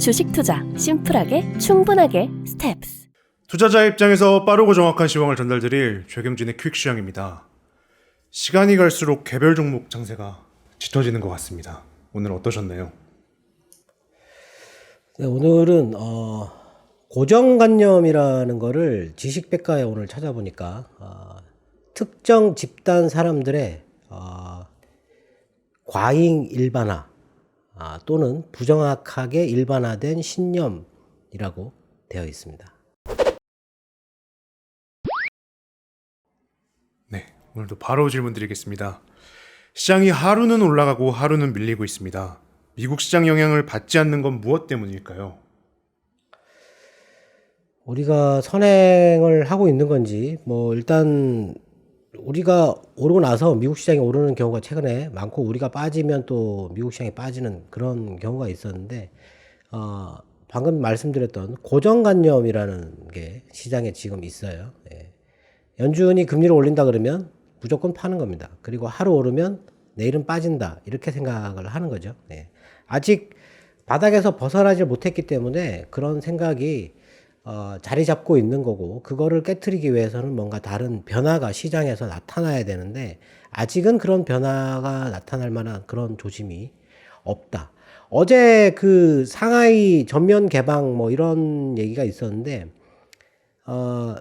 주식 투자 심플하게 충분하게 스텝스. 투자자 입장에서 빠르고 정확한 시황을 전달드릴 최경진의 퀵 시황입니다. 시간이 갈수록 개별 종목 장세가 짙어지는 것 같습니다. 오늘 어떠셨나요? 네, 오늘은 어, 고정관념이라는 거를 지식백과에 오늘 찾아보니까 어, 특정 집단 사람들의 어, 과잉 일반화 아, 또는 부정확하게 일반화된 신념이라고 되어 있습니다. 네, 오늘도 바로 질문 드리겠습니다. 시장이 하루는 올라가고 하루는 밀리고 있습니다. 미국 시장 영향을 받지 않는 건 무엇 때문일까요? 우리가 선행을 하고 있는 건지 뭐 일단 우리가 오르고 나서 미국 시장이 오르는 경우가 최근에 많고 우리가 빠지면 또 미국 시장이 빠지는 그런 경우가 있었는데 어 방금 말씀드렸던 고정관념이라는 게 시장에 지금 있어요. 예. 연준이 금리를 올린다 그러면 무조건 파는 겁니다. 그리고 하루 오르면 내일은 빠진다 이렇게 생각을 하는 거죠. 예. 아직 바닥에서 벗어나지 못했기 때문에 그런 생각이 어, 자리 잡고 있는 거고 그거를 깨뜨리기 위해서는 뭔가 다른 변화가 시장에서 나타나야 되는데 아직은 그런 변화가 나타날 만한 그런 조짐이 없다. 어제 그 상하이 전면 개방 뭐 이런 얘기가 있었는데 어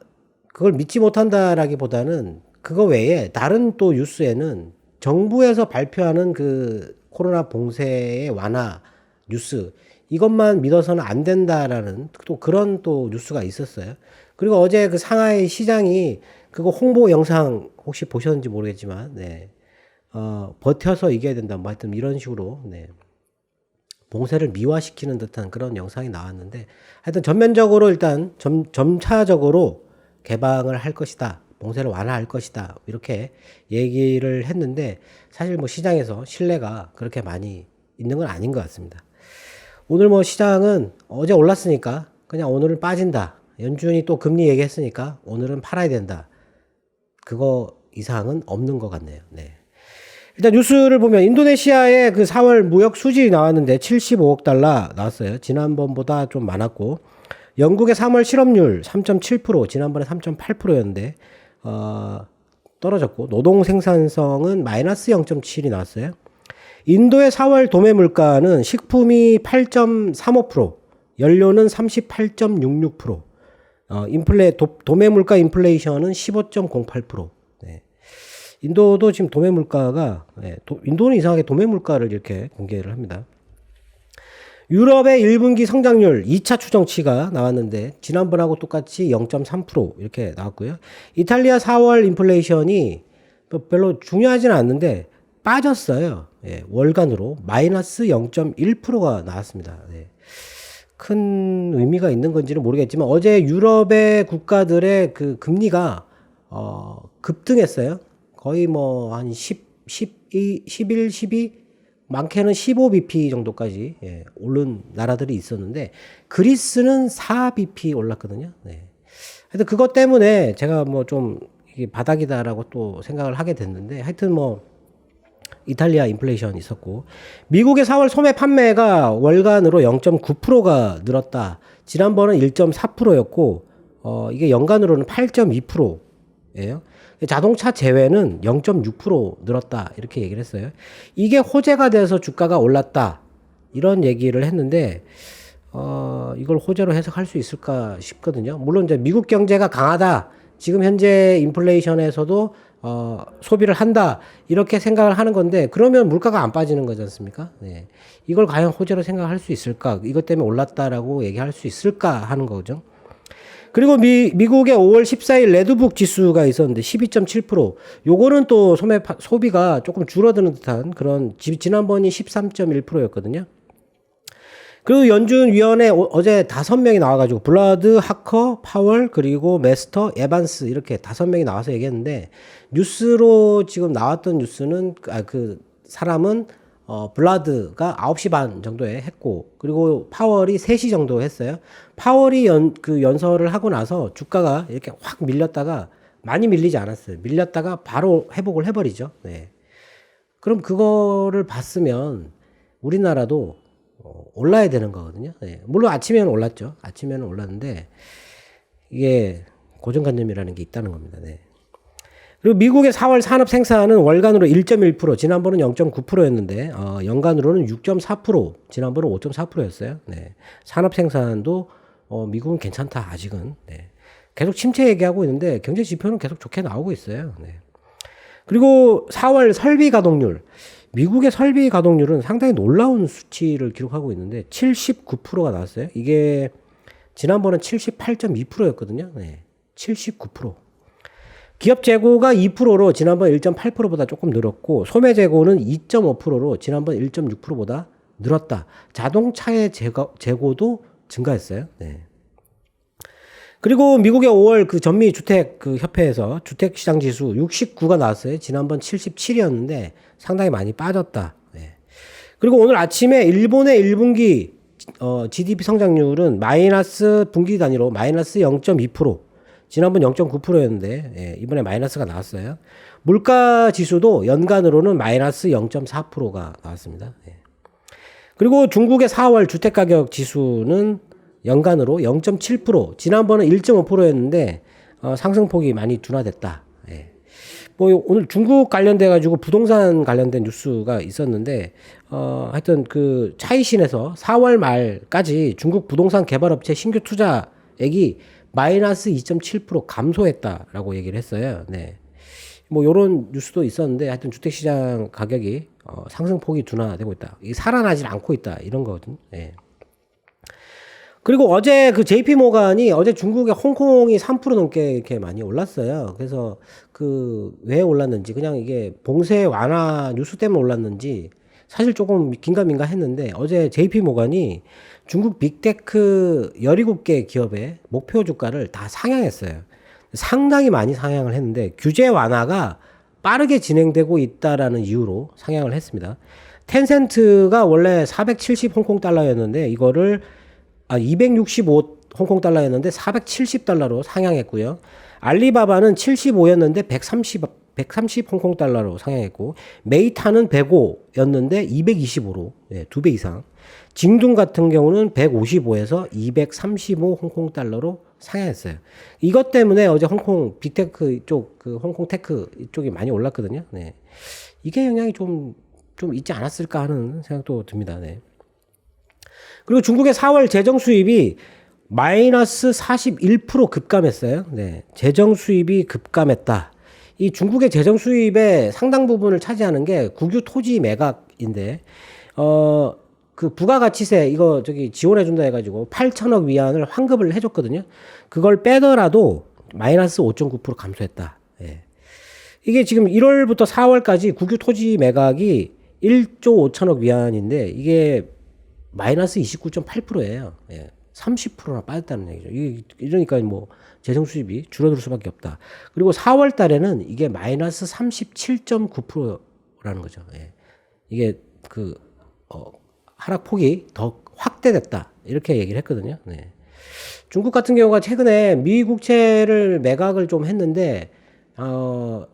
그걸 믿지 못한다라기보다는 그거 외에 다른 또 뉴스에는 정부에서 발표하는 그 코로나 봉쇄의 완화 뉴스 이것만 믿어서는 안 된다라는 또 그런 또 뉴스가 있었어요. 그리고 어제 그 상하이 시장이 그거 홍보 영상 혹시 보셨는지 모르겠지만, 네. 어, 버텨서 이겨야 된다. 뭐 하여튼 이런 식으로, 네. 봉쇄를 미화시키는 듯한 그런 영상이 나왔는데, 하여튼 전면적으로 일단 점, 점차적으로 개방을 할 것이다. 봉쇄를 완화할 것이다. 이렇게 얘기를 했는데, 사실 뭐 시장에서 신뢰가 그렇게 많이 있는 건 아닌 것 같습니다. 오늘 뭐 시장은 어제 올랐으니까 그냥 오늘은 빠진다. 연준이 또 금리 얘기했으니까 오늘은 팔아야 된다. 그거 이상은 없는 것 같네요. 네. 일단 뉴스를 보면 인도네시아의 그 4월 무역 수지 나왔는데 75억 달러 나왔어요. 지난번보다 좀 많았고 영국의 3월 실업률 3.7% 지난번에 3.8%였는데 어, 떨어졌고 노동 생산성은 마이너스 0.7이 나왔어요. 인도의 4월 도매 물가는 식품이 8.35%, 연료는 38.66%, 어, 인플레 도, 도매 물가 인플레이션은 15.08%. 네. 인도도 지금 도매 물가가 네, 도, 인도는 이상하게 도매 물가를 이렇게 공개를 합니다. 유럽의 1분기 성장률 2차 추정치가 나왔는데 지난번하고 똑같이 0.3% 이렇게 나왔고요. 이탈리아 4월 인플레이션이 뭐 별로 중요하지는 않는데 빠졌어요. 예, 월간으로 마이너스 0.1%가 나왔습니다. 네. 큰 의미가 있는 건지는 모르겠지만 어제 유럽의 국가들의 그 금리가 어, 급등했어요. 거의 뭐 한 10, 12, 11, 12 많게는 15bp 정도까지 예, 오른 나라들이 있었는데 그리스는 4bp 올랐거든요. 네. 하여튼 그것 때문에 제가 뭐 좀 이게 바닥이다라고 또 생각을 하게 됐는데 하여튼 뭐 이탈리아 인플레이션 있었고 미국의 4월 소매 판매가 월간으로 0.9%가 늘었다. 지난번은 1.4%였고 어 이게 연간으로는 8.2%예요. 자동차 제외는 0.6% 늘었다. 이렇게 얘기를 했어요. 이게 호재가 돼서 주가가 올랐다. 이런 얘기를 했는데 어 이걸 호재로 해석할 수 있을까 싶거든요. 물론 이제 미국 경제가 강하다. 지금 현재 인플레이션에서도 어, 소비를 한다 이렇게 생각을 하는 건데 그러면 물가가 안 빠지는 거지 않습니까? 네. 이걸 과연 호재로 생각할 수 있을까? 이것 때문에 올랐다라고 얘기할 수 있을까 하는 거죠. 그리고 미, 미국의 5월 14일 레드북 지수가 있었는데 12.7% 요거는 또 소매 소비가 조금 줄어드는 듯한 그런 지난번이 13.1%였거든요. 그리고 연준 위원회 어제 다섯 명이 나와가지고 블라드, 하커, 파월 그리고 메스터, 에반스 이렇게 다섯 명이 나와서 얘기했는데 뉴스로 지금 나왔던 뉴스는 아, 그 사람은 어, 블라드가 9시 반 정도에 했고, 그리고 파월이 3시 정도 했어요. 파월이 연, 그 연설을 하고 나서 주가가 이렇게 확 밀렸다가 많이 밀리지 않았어요. 밀렸다가 바로 회복을 해버리죠. 네. 그럼 그거를 봤으면 우리나라도 어, 올라야 되는 거거든요. 예. 물론 아침에는 올랐죠. 아침에는 올랐는데 이게 고정관념이라는 게 있다는 겁니다. 네. 그리고 미국의 4월 산업 생산은 월간으로 1.1%, 지난번은 0.9%였는데 어, 연간으로는 6.4%, 지난번은 5.4%였어요. 네. 산업 생산도 어, 미국은 괜찮다 아직은. 네. 계속 침체 얘기하고 있는데 경제 지표는 계속 좋게 나오고 있어요. 네. 그리고 4월 설비 가동률. 미국의 설비 가동률은 상당히 놀라운 수치를 기록하고 있는데 79%가 나왔어요. 이게 지난번은 78.2%였거든요. 네. 79%. 기업 재고가 2%로 지난번 1.8%보다 조금 늘었고 소매 재고는 2.5%로 지난번 1.6%보다 늘었다. 자동차의 재고, 재고도 증가했어요. 네. 그리고 미국의 5월 그 전미 주택 그 협회에서 주택 시장 지수 69가 나왔어요. 지난번 77이었는데 상당히 많이 빠졌다. 네. 그리고 오늘 아침에 일본의 1분기 어, GDP 성장률은 마이너스 분기 단위로 마이너스 0.2%. 지난번 0.9%였는데 예, 이번에 마이너스가 나왔어요. 물가 지수도 연간으로는 마이너스 0.4%가 나왔습니다. 예. 그리고 중국의 4월 주택 가격 지수는 연간으로 0.7% 지난번은 1.5%였는데 어, 상승폭이 많이 둔화됐다. 예. 뭐 오늘 중국 관련돼 가지고 부동산 관련된 뉴스가 있었는데 어 하여튼 그 차이신에서 4월 말까지 중국 부동산 개발 업체 신규 투자액이 마이너스 2.7% 감소했다라고 얘기를 했어요. 네. 뭐 요런 뉴스도 있었는데 하여튼 주택 시장 가격이 어 상승폭이 둔화되고 있다. 이 살아나질 않고 있다. 이런 거거든. 예. 그리고 어제 그 JP 모간이 어제 중국의 홍콩이 3% 넘게 이렇게 많이 올랐어요. 그래서 그 왜 올랐는지 그냥 이게 봉쇄 완화 뉴스 때문에 올랐는지 사실 조금 긴가민가 했는데 어제 JP 모간이 중국 빅테크 17개 기업의 목표 주가를 다 상향했어요. 상당히 많이 상향을 했는데 규제 완화가 빠르게 진행되고 있다라는 이유로 상향을 했습니다. 텐센트가 원래 470 홍콩 달러였는데 이거를 아, 265 홍콩 달러였는데 470 달러로 상향했고요. 알리바바는 75였는데 130 130 홍콩 달러로 상향했고 메이타는 105였는데 225로 예, 두배 이상. 징둥 같은 경우는 155에서 235 홍콩 달러로 상향했어요. 이것 때문에 어제 홍콩 빅테크 쪽, 그 홍콩 테크 이쪽이 많이 올랐거든요. 네. 이게 영향이 좀, 좀 있지 않았을까 하는 생각도 듭니다. 네. 그리고 중국의 4월 재정 수입이 마이너스 41% 급감했어요. 네. 재정 수입이 급감했다. 이 중국의 재정 수입의 상당 부분을 차지하는 게 국유 토지 매각인데, 어, 그 부가가치세 이거 저기 지원해 준다 해 가지고 8천억 위안을 환급을 해 줬거든요. 그걸 빼더라도 마이너스 5.9% 감소했다. 예. 이게 지금 1월부터 4월까지 국유 토지 매각이 1조 5천억 위안인데 이게 마이너스 29.8%예요. 예. 30%나 빠졌다는 얘기죠. 이게 이러니까 뭐 재정 수입이 줄어들 수밖에 없다. 그리고 4월 달에는 이게 마이너스 37.9%라는 거죠. 예. 이게 그 어, 하락 폭이 더 확대됐다. 이렇게 얘기를 했거든요. 네. 중국 같은 경우가 최근에 미 국채를 매각을 좀 했는데 어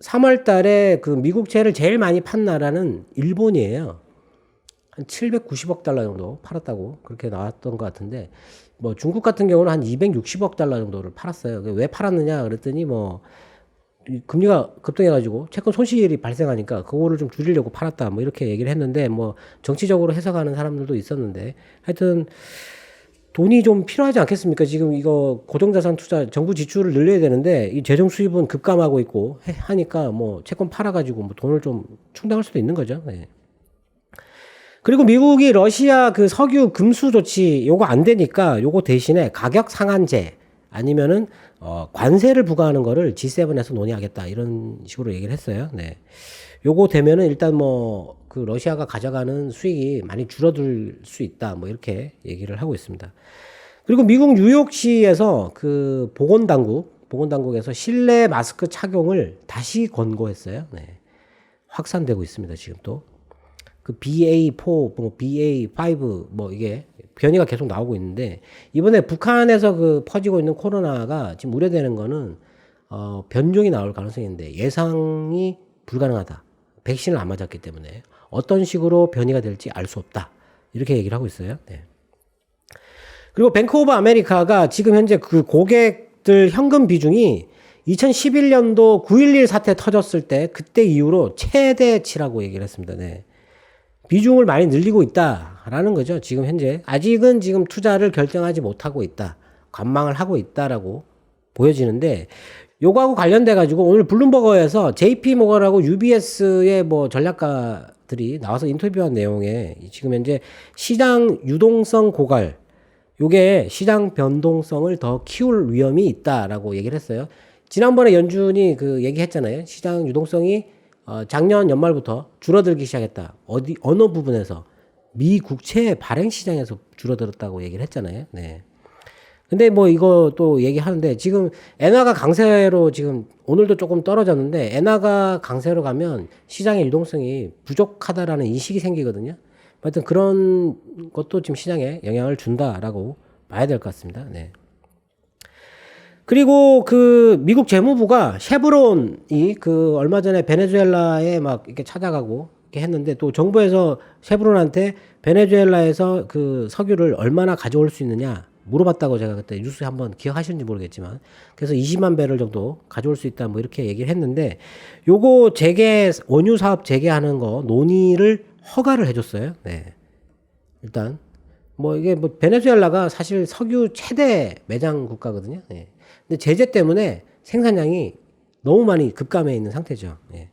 3월 달에 그 미국채를 제일 많이 판 나라는 일본이에요. 한 790억 달러 정도 팔았다고 그렇게 나왔던 것 같은데 뭐 중국 같은 경우는 한 260억 달러 정도를 팔았어요. 왜 팔았느냐 그랬더니 뭐이 금리가 급등해가지고 채권 손실이 발생하니까 그거를 좀 줄이려고 팔았다 뭐 이렇게 얘기를 했는데 뭐 정치적으로 해석하는 사람들도 있었는데 하여튼 돈이 좀 필요하지 않겠습니까? 지금 이거 고정자산 투자 정부 지출을 늘려야 되는데 이 재정 수입은 급감하고 있고 해- 하니까 뭐 채권 팔아가지고 뭐 돈을 좀 충당할 수도 있는 거죠. 네. 그리고 미국이 러시아 그 석유 금수 조치 요거 안 되니까 요거 대신에 가격 상한제 아니면은 어 관세를 부과하는 거를 G7에서 논의하겠다 이런 식으로 얘기를 했어요. 네. 요거 되면은 일단 뭐 그 러시아가 가져가는 수익이 많이 줄어들 수 있다 뭐 이렇게 얘기를 하고 있습니다. 그리고 미국 뉴욕시에서 그 보건 당국 보건 당국에서 실내 마스크 착용을 다시 권고했어요. 네. 확산되고 있습니다. 지금 또. 그 BA4, 뭐 BA5 뭐 이게 변이가 계속 나오고 있는데 이번에 북한에서 그 퍼지고 있는 코로나가 지금 우려되는 거는 어 변종이 나올 가능성이 있는데 예상이 불가능하다. 백신을 안 맞았기 때문에 어떤 식으로 변이가 될지 알 수 없다. 이렇게 얘기를 하고 있어요. 네. 그리고 뱅크 오브 아메리카가 지금 현재 그 고객들 현금 비중이 2011년도 9.11 사태 터졌을 때 그때 이후로 최대치라고 얘기를 했습니다. 네. 비중을 많이 늘리고 있다라는 거죠. 지금 현재 아직은 지금 투자를 결정하지 못하고 있다. 관망을 하고 있다라고 보여지는데 요거하고 관련돼 가지고 오늘 블룸버거에서 JP 모건하고 UBS의 뭐 전략가들이 나와서 인터뷰한 내용에 지금 현재 시장 유동성 고갈 요게 시장 변동성을 더 키울 위험이 있다라고 얘기를 했어요. 지난번에 연준이 그 얘기했잖아요. 시장 유동성이 어, 작년 연말부터 줄어들기 시작했다. 어디 어느 부분에서 미 국채 발행 시장에서 줄어들었다고 얘기를 했잖아요. 네. 근데 뭐 이거 또 얘기하는데 지금 엔화가 강세로 지금 오늘도 조금 떨어졌는데 엔화가 강세로 가면 시장의 유동성이 부족하다라는 인식이 생기거든요. 하여튼 그런 것도 지금 시장에 영향을 준다라고 봐야 될 것 같습니다. 네. 그리고 그 미국 재무부가 쉐브론이 그 얼마 전에 베네수엘라에 막 이렇게 찾아가고 이렇게 했는데 또 정부에서 쉐브론한테 베네수엘라에서 그 석유를 얼마나 가져올 수 있느냐 물어봤다고 제가 그때 뉴스에 한번 기억하시는지 모르겠지만 그래서 20만 배럴 정도 가져올 수 있다 뭐 이렇게 얘기를 했는데 요거 재개 원유 사업 재개하는 거 논의를 허가를 해줬어요. 네. 일단 뭐 이게 뭐 베네수엘라가 사실 석유 최대 매장 국가거든요. 예. 근데 제재 때문에 생산량이 너무 많이 급감해 있는 상태죠. 예.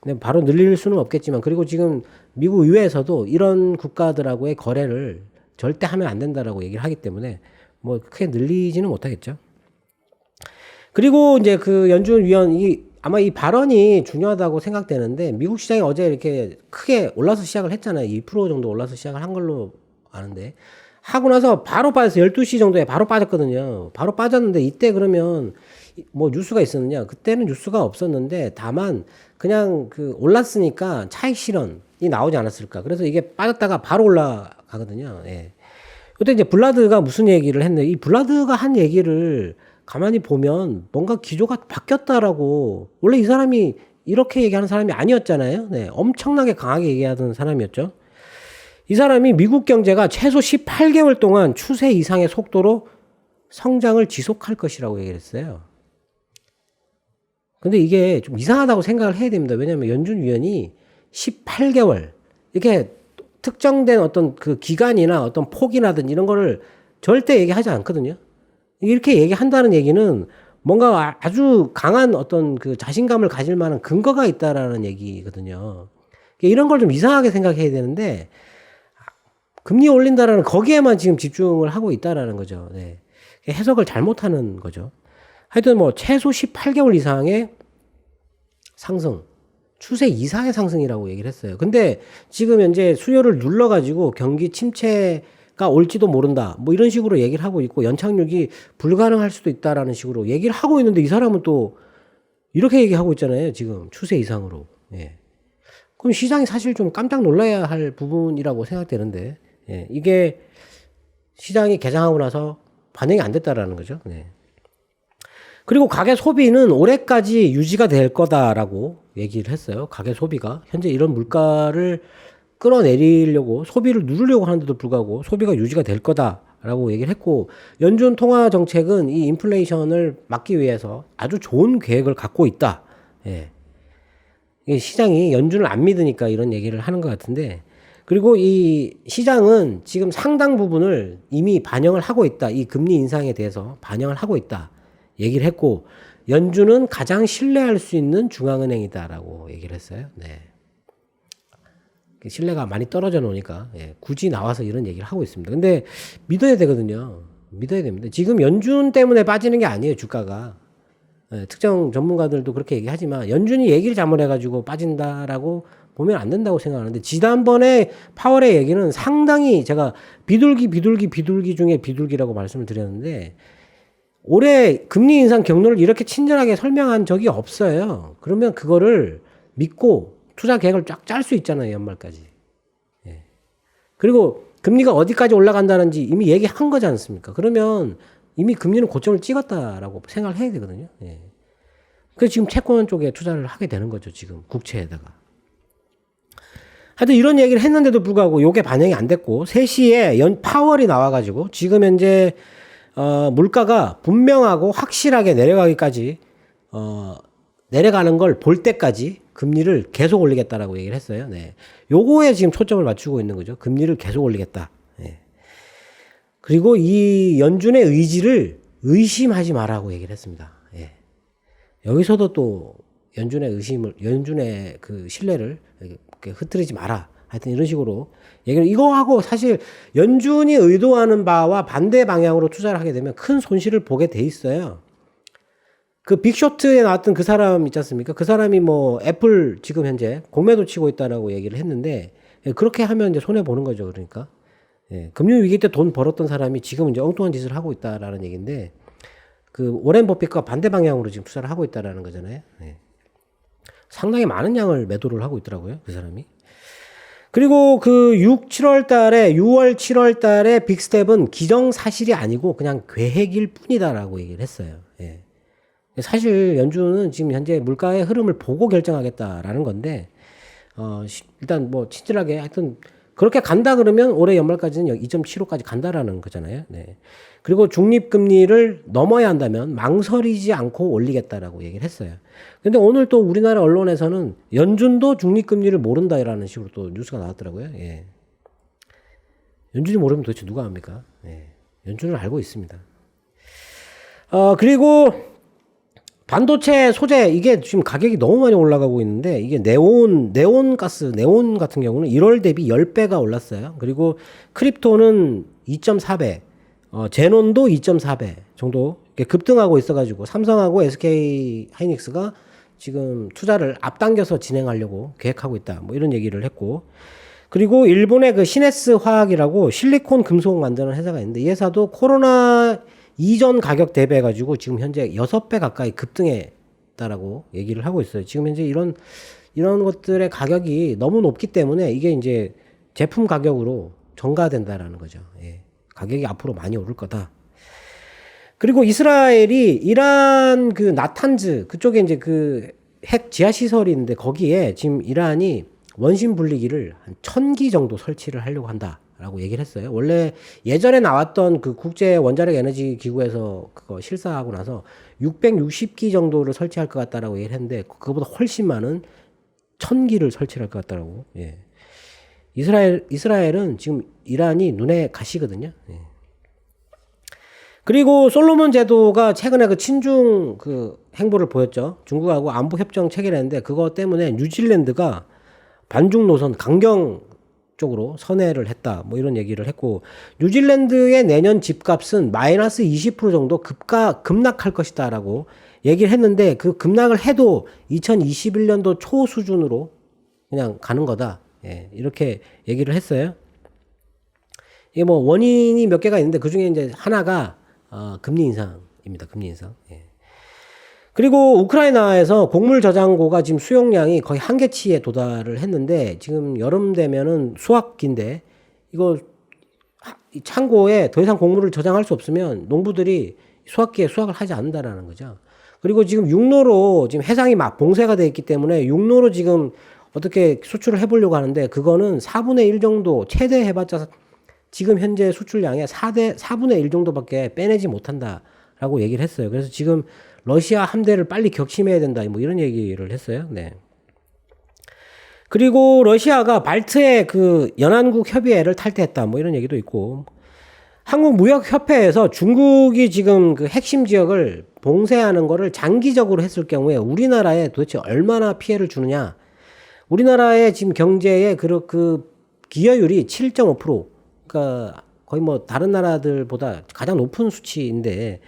근데 바로 늘릴 수는 없겠지만 그리고 지금 미국 의회에서도 이런 국가들하고의 거래를 절대 하면 안 된다라고 얘기를 하기 때문에 뭐 크게 늘리지는 못하겠죠. 그리고 이제 그 연준 위원 이 아마 이 발언이 중요하다고 생각되는데 미국 시장이 어제 이렇게 크게 올라서 시작을 했잖아요. 2% 정도 올라서 시작을 한 걸로 아는데 하고 나서 바로 빠졌어요. 12시 정도에 바로 빠졌거든요. 바로 빠졌는데 이때 그러면 뭐 뉴스가 있었느냐? 그때는 뉴스가 없었는데 다만 그냥 그 올랐으니까 차익 실현이 나오지 않았을까. 그래서 이게 빠졌다가 바로 올라가거든요. 예. 그때 이제 블라드가 무슨 얘기를 했는데 이 블라드가 한 얘기를 가만히 보면 뭔가 기조가 바뀌었다라고 원래 이 사람이 이렇게 얘기하는 사람이 아니었잖아요. 네. 엄청나게 강하게 얘기하던 사람이었죠. 이 사람이 미국 경제가 최소 18개월 동안 추세 이상의 속도로 성장을 지속할 것이라고 얘기를 했어요. 근데 이게 좀 이상하다고 생각을 해야 됩니다. 왜냐하면 연준 위원이 18개월 이렇게 특정된 어떤 그 기간이나 어떤 폭이라든지 이런 거를 절대 얘기하지 않거든요. 이렇게 얘기한다는 얘기는 뭔가 아주 강한 어떤 그 자신감을 가질 만한 근거가 있다라는 얘기거든요. 이런 걸 좀 이상하게 생각해야 되는데 금리 올린다라는 거기에만 지금 집중을 하고 있다라는 거죠. 네. 해석을 잘못하는 거죠. 하여튼 뭐 최소 18개월 이상의 상승, 추세 이상의 상승이라고 얘기를 했어요. 근데 지금 현재 수요를 눌러가지고 경기 침체가 올지도 모른다. 뭐 이런 식으로 얘기를 하고 있고 연착륙이 불가능할 수도 있다라는 식으로 얘기를 하고 있는데 이 사람은 또 이렇게 얘기하고 있잖아요. 지금 추세 이상으로. 예. 그럼 시장이 사실 좀 깜짝 놀라야 할 부분이라고 생각되는데 예. 이게 시장이 개장하고 나서 반영이 안 됐다라는 거죠. 네. 그리고 가계 소비는 올해까지 유지가 될 거다라고 얘기를 했어요. 가계 소비가 현재 이런 물가를 끌어내리려고 소비를 누르려고 하는데도 불구하고 소비가 유지가 될 거다라고 얘기를 했고 연준 통화 정책은 이 인플레이션을 막기 위해서 아주 좋은 계획을 갖고 있다. 예. 시장이 연준을 안 믿으니까 이런 얘기를 하는 것 같은데 그리고 이 시장은 지금 상당 부분을 이미 반영을 하고 있다. 이 금리 인상에 대해서 반영을 하고 있다. 얘기를 했고 연준은 가장 신뢰할 수 있는 중앙은행이다라고 얘기를 했어요. 네. 신뢰가 많이 떨어져 놓으니까 예, 굳이 나와서 이런 얘기를 하고 있습니다. 근데 믿어야 되거든요. 믿어야 됩니다. 지금 연준 때문에 빠지는 게 아니에요. 주가가 예, 특정 전문가들도 그렇게 얘기하지만 연준이 얘기를 잘못해가지고 빠진다라고 보면 안 된다고 생각하는데 지난번에 파월의 얘기는 상당히 제가 비둘기 비둘기 비둘기 중에 비둘기라고 말씀을 드렸는데 올해 금리 인상 경로를 이렇게 친절하게 설명한 적이 없어요. 그러면 그거를 믿고 투자 계획을 쫙 짤 수 있잖아요, 연말까지. 예. 그리고 금리가 어디까지 올라간다는지 이미 얘기한 거지 않습니까? 그러면 이미 금리는 고점을 찍었다라고 생각을 해야 되거든요. 예. 그래서 지금 채권 쪽에 투자를 하게 되는 거죠, 지금 국채에다가. 하여튼 이런 얘기를 했는데도 불구하고 요게 반영이 안 됐고 3시에 연 파월이 나와 가지고 지금 현재 어, 물가가 분명하고 확실하게 내려가기까지 어, 내려가는 걸 볼 때까지 금리를 계속 올리겠다라고 얘기를 했어요. 네. 요거에 지금 초점을 맞추고 있는 거죠. 금리를 계속 올리겠다. 예. 그리고 이 연준의 의지를 의심하지 마라고 얘기를 했습니다. 예. 여기서도 또 연준의 의심을 연준의 그 신뢰를 흐트리지 마라. 하여튼 이런 식으로 얘기를 이거하고 사실 연준이 의도하는 바와 반대 방향으로 투자를 하게 되면 큰 손실을 보게 돼 있어요. 그 빅쇼트에 나왔던 그 사람 있지 않습니까? 그 사람이 뭐 애플 지금 현재 공매도 치고 있다라고 얘기를 했는데 예, 그렇게 하면 이제 손해 보는 거죠. 그러니까 예, 금융 위기 때 돈 벌었던 사람이 지금 이제 엉뚱한 짓을 하고 있다라는 얘기인데 그 오렌 버핏과 반대 방향으로 지금 투자를 하고 있다라는 거잖아요. 예. 상당히 많은 양을 매도를 하고 있더라고요. 그 사람이. 그리고 그 6, 7월 달에 6월, 7월 달에 빅스텝은 기정사실이 아니고 그냥 계획일 뿐이다라고 얘기를 했어요. 예. 사실 연준은 지금 현재 물가의 흐름을 보고 결정하겠다라는 건데 어 시- 일단 뭐 친절하게 하여튼 그렇게 간다 그러면 올해 연말까지는 2.75까지 간다라는 거잖아요. 네. 그리고 중립 금리를 넘어야 한다면 망설이지 않고 올리겠다라고 얘기를 했어요. 근데 오늘 또 우리나라 언론에서는 연준도 중립 금리를 모른다라는 식으로 또 뉴스가 나왔더라고요. 예. 연준이 모르면 도대체 누가 압니까? 예. 연준은 알고 있습니다. 어, 그리고 반도체 소재 이게 지금 가격이 너무 많이 올라가고 있는데 이게 네온 네온 가스 네온 같은 경우는 1월 대비 10배가 올랐어요. 그리고 크립토는 2.4배, 어, 제논도 2.4배 정도 급등하고 있어가지고 삼성하고 SK 하이닉스가 지금 투자를 앞당겨서 진행하려고 계획하고 있다. 뭐 이런 얘기를 했고 그리고 일본의 그 시네스 화학이라고 실리콘 금속 만드는 회사가 있는데 이 회사도 코로나 이전 가격 대비해 가지고 지금 현재 여섯 배 가까이 급등했다라고 얘기를 하고 있어요. 지금 현재 이런 이런 것들의 가격이 너무 높기 때문에 이게 이제 제품 가격으로 전가된다라는 거죠. 예. 가격이 앞으로 많이 오를 거다. 그리고 이스라엘이 이란 그 나탄즈 그쪽에 이제 그 핵 지하 시설이 있는데 거기에 지금 이란이 원심 분리기를 한 천 기 정도 설치를 하려고 한다 라고 얘기를 했어요. 원래 예전에 나왔던 그 국제 원자력 에너지 기구에서 그거 실사하고 나서 660기 정도를 설치할 것 같다라고 얘기를 했는데 그거보다 훨씬 많은 천 기를 설치할 것 같다라고. 예. 이스라엘 이스라엘은 지금 이란이 눈에 가시거든요. 예. 그리고 솔로몬 제도가 최근에 그 친중 그 행보를 보였죠. 중국하고 안보 협정 체결했는데 그거 때문에 뉴질랜드가 반중 노선 강경 쪽으로 선회를 했다. 뭐 이런 얘기를 했고 뉴질랜드의 내년 집값은 마이너스 20% 정도 급가 급락할 것이다라고 얘기를 했는데 그 급락을 해도 2021년도 초 수준으로 그냥 가는 거다. 예, 이렇게 얘기를 했어요. 이게 뭐 원인이 몇 개가 있는데 그 중에 이제 하나가 어, 금리 인상입니다. 금리 인상. 예. 그리고 우크라이나에서 곡물 저장고가 지금 수용량이 거의 한계치에 도달을 했는데 지금 여름 되면은 수확기인데 이거 창고에 더 이상 곡물을 저장할 수 없으면 농부들이 수확기에 수확을 하지 않는다라는 거죠. 그리고 지금 육로로 지금 해상이 막 봉쇄가 돼 있기 때문에 육로로 지금 어떻게 수출을 해보려고 하는데 그거는 4분의 1 정도 최대 해봤자 지금 현재 수출량의 4대 4분의 1 정도밖에 빼내지 못한다라고 얘기를 했어요. 그래서 지금 러시아 함대를 빨리 격침해야 된다. 뭐 이런 얘기를 했어요. 네. 그리고 러시아가 발트의 그 연안국 협의회를 탈퇴했다. 뭐 이런 얘기도 있고. 한국 무역 협회에서 중국이 지금 그 핵심 지역을 봉쇄하는 거를 장기적으로 했을 경우에 우리나라에 도대체 얼마나 피해를 주느냐. 우리나라의 지금 경제의 그, 그 기여율이 7.5%. 그러니까 거의 뭐 다른 나라들보다 가장 높은 수치인데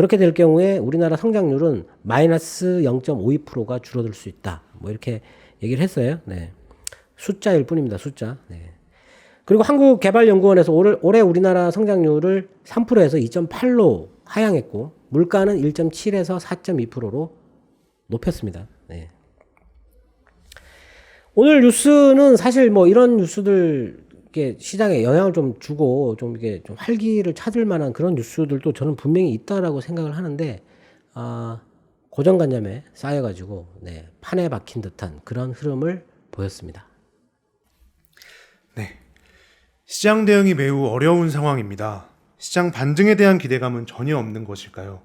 그렇게 될 경우에 우리나라 성장률은 마이너스 0.52%가 줄어들 수 있다. 뭐 이렇게 얘기를 했어요. 네. 숫자일 뿐입니다. 숫자. 네. 그리고 한국개발연구원에서 올해, 올해 우리나라 성장률을 3%에서 2.8로 하향했고 물가는 1.7에서 4.2%로 높였습니다. 네. 오늘 뉴스는 사실 뭐 이런 뉴스들 이게 시장에 영향을 좀 주고 좀 이게 좀 활기를 찾을 만한 그런 뉴스들도 저는 분명히 있다라고 생각을 하는데 아 고정관념에 쌓여가지고 네 판에 박힌 듯한 그런 흐름을 보였습니다. 시장 대응이 매우 어려운 상황입니다. 시장 반등에 대한 기대감은 전혀 없는 것일까요?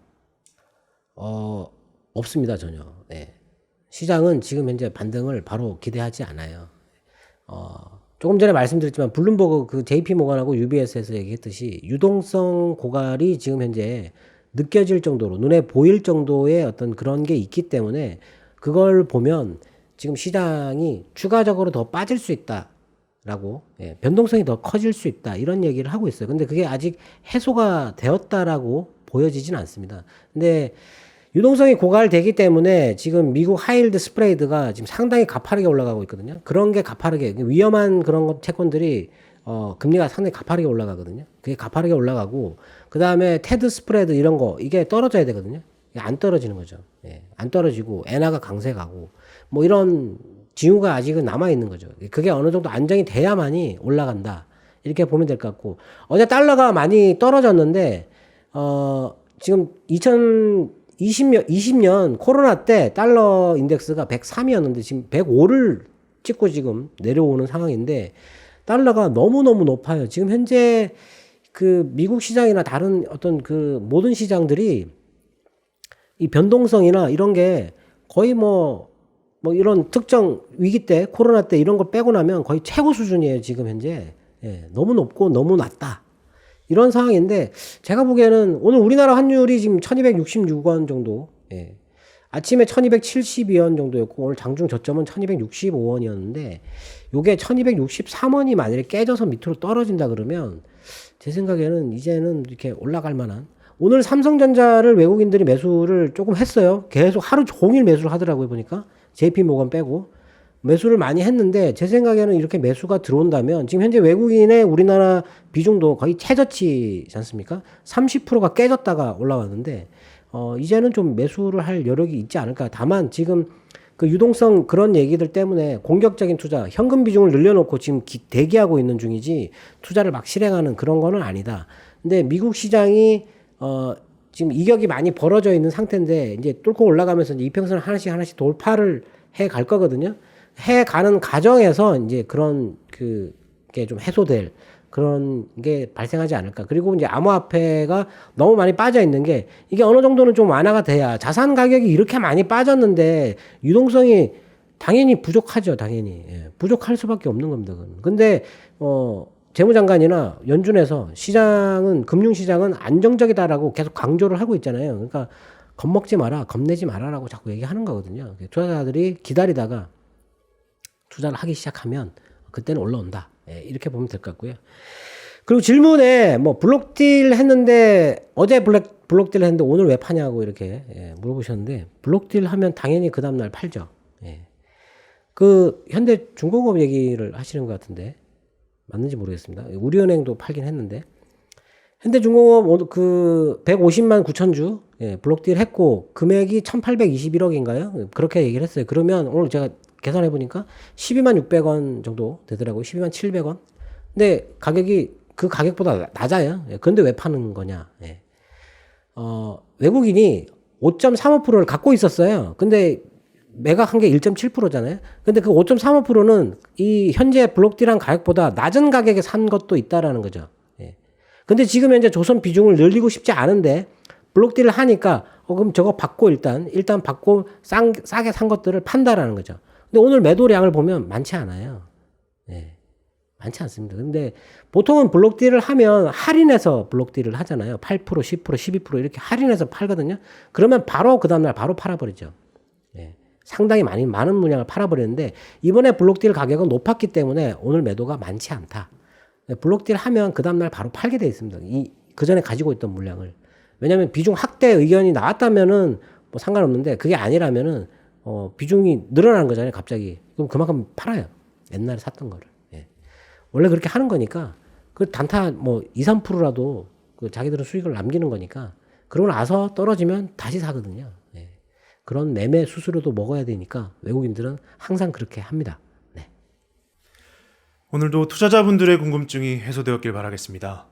어, 없습니다, 전혀. 네. 시장은 지금 현재 반등을 바로 기대하지 않아요. 어, 조금 전에 말씀드렸지만 블룸버그 그 JP 모간하고 UBS에서 얘기했듯이 유동성 고갈이 지금 현재 느껴질 정도로 눈에 보일 정도의 어떤 그런 게 있기 때문에 그걸 보면 지금 시장이 추가적으로 더 빠질 수 있다라고 예, 변동성이 더 커질 수 있다 이런 얘기를 하고 있어요. 근데 그게 아직 해소가 되었다라고 보여지진 않습니다. 근데 유동성이 고갈되기 때문에 지금 미국 하이힐드 스프레이드가 지금 상당히 가파르게 올라가고 있거든요. 그런 게 가파르게 위험한 그런 것- 채권들이 어, 금리가 상당히 가파르게 올라가거든요. 그게 가파르게 올라가고 그 다음에 테드 스프레드 이런 거 이게 떨어져야 되거든요. 이게 안 떨어지는 거죠. 예, 안 떨어지고 엔화가 강세 가고 뭐 이런 징후가 아직은 남아 있는 거죠. 그게 어느 정도 안정이 돼야만이 올라간다. 이렇게 보면 될 것 같고 어제 달러가 많이 떨어졌는데 어 지금 2020년 20년 코로나 때 달러 인덱스가 103이었는데 지금 105를 찍고 지금 내려오는 상황인데 달러가 너무너무 높아요. 지금 현재 그 미국 시장이나 다른 어떤 그 모든 시장들이 이 변동성이나 이런 게 거의 뭐, 뭐 이런 특정 위기 때, 코로나 때 이런 걸 빼고 나면 거의 최고 수준이에요, 지금 현재. 예, 너무 높고 너무 낮다. 이런 상황인데, 제가 보기에는 오늘 우리나라 환율이 지금 1266원 정도, 예. 아침에 1272원 정도였고, 오늘 장중 저점은 1265원이었는데, 요게 1263원이 만약에 깨져서 밑으로 떨어진다 그러면, 제 생각에는 이제는 이렇게 올라갈 만한 오늘 삼성전자를 외국인들이 매수를 조금 했어요. 계속 하루 종일 매수를 하더라고요, 보니까. JP 모건 빼고. 매수를 많이 했는데, 제 생각에는 이렇게 매수가 들어온다면, 지금 현재 외국인의 우리나라 비중도 거의 최저치지 않습니까? 30%가 깨졌다가 올라왔는데, 어, 이제는 좀 매수를 할 여력이 있지 않을까. 다만, 지금 그 유동성 그런 얘기들 때문에 공격적인 투자, 현금 비중을 늘려놓고 지금 기- 대기하고 있는 중이지, 투자를 막 실행하는 그런 거는 아니다. 근데 미국 시장이 어, 지금 이격이 많이 벌어져 있는 상태인데 이제 뚫고 올라가면서 이제 이평선 하나씩 하나씩 돌파를 해 갈 거거든요. 해 가는 과정에서 이제 그런 그게 좀 해소될 그런 게 발생하지 않을까. 그리고 이제 암호화폐가 너무 많이 빠져 있는 게 이게 어느 정도는 좀 완화가 돼야 자산 가격이 이렇게 많이 빠졌는데 유동성이 당연히 부족하죠, 당연히. 예, 부족할 수밖에 없는 겁니다. 그건. 근데 어 재무장관이나 연준에서 시장은 금융시장은 안정적이다라고 계속 강조를 하고 있잖아요. 그러니까 겁먹지 마라, 겁내지 마라라고 자꾸 얘기하는 거거든요. 투자자들이 기다리다가 투자를 하기 시작하면 그때는 올라온다. 예, 이렇게 보면 될 것 같고요. 그리고 질문에 뭐 블록딜 했는데 어제 블랙 블록딜 했는데 오늘 왜 파냐고 이렇게 예, 물어보셨는데 블록딜 하면 당연히 그 다음 날 팔죠. 예. 그 현대 중공업 얘기를 하시는 것 같은데 맞는지 모르겠습니다. 우리은행도 팔긴 했는데 현대 중공업 오늘 그 150만 9천 주 예, 블록딜 했고 금액이 1,821억인가요? 그렇게 얘기를 했어요. 그러면 오늘 제가 계산해 보니까 12만 600원 정도 되더라고요. 12만 700원. 근데 가격이 그 가격보다 나- 낮아요. 예, 근데 왜 파는 거냐? 예. 어, 외국인이 5.35%를 갖고 있었어요. 근데 매각한 게 1.7%잖아요. 근데 그 5.35%는 이 현재 블록딜한 가격보다 낮은 가격에 산 것도 있다라는 거죠. 예. 근데 지금 현재 조선 비중을 늘리고 싶지 않은데 블록딜을 하니까 어 그럼 저거 받고 일단 일단 받고 싼, 싸게 산 것들을 판다라는 거죠. 근데 오늘 매도량을 보면 많지 않아요. 예. 많지 않습니다. 근데 보통은 블록딜을 하면 할인해서 블록딜을 하잖아요. 8%, 10%, 12% 이렇게 할인해서 팔거든요. 그러면 바로 그 다음날 바로 팔아버리죠. 예. 상당히 많이 많은 물량을 팔아버리는데 이번에 블록딜 가격은 높았기 때문에 오늘 매도가 많지 않다. 예, 블록딜 하면 그 다음날 바로 팔게 돼 있습니다. 이 그 전에 가지고 있던 물량을 왜냐하면 비중 확대 의견이 나왔다면은 뭐 상관없는데 그게 아니라면은 어 비중이 늘어나는 거잖아요. 갑자기 그럼 그만큼 팔아요. 옛날에 샀던 거를. 예. 원래 그렇게 하는 거니까 그 단타 뭐 2, 3%라도 그 자기들은 수익을 남기는 거니까 그러고 나서 떨어지면 다시 사거든요. 예. 그런 매매 수수료도 먹어야 되니까 외국인들은 항상 그렇게 합니다. 네. 오늘도 투자자분들의 궁금증이 해소되었길 바라겠습니다.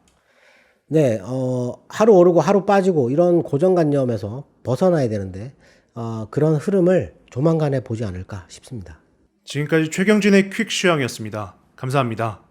네, 어, 하루 오르고 하루 빠지고 이런 고정관념에서 벗어나야 되는데 어, 그런 흐름을 조만간에 보지 않을까 싶습니다. 지금까지 최경진의 퀵 시황이었습니다. 감사합니다.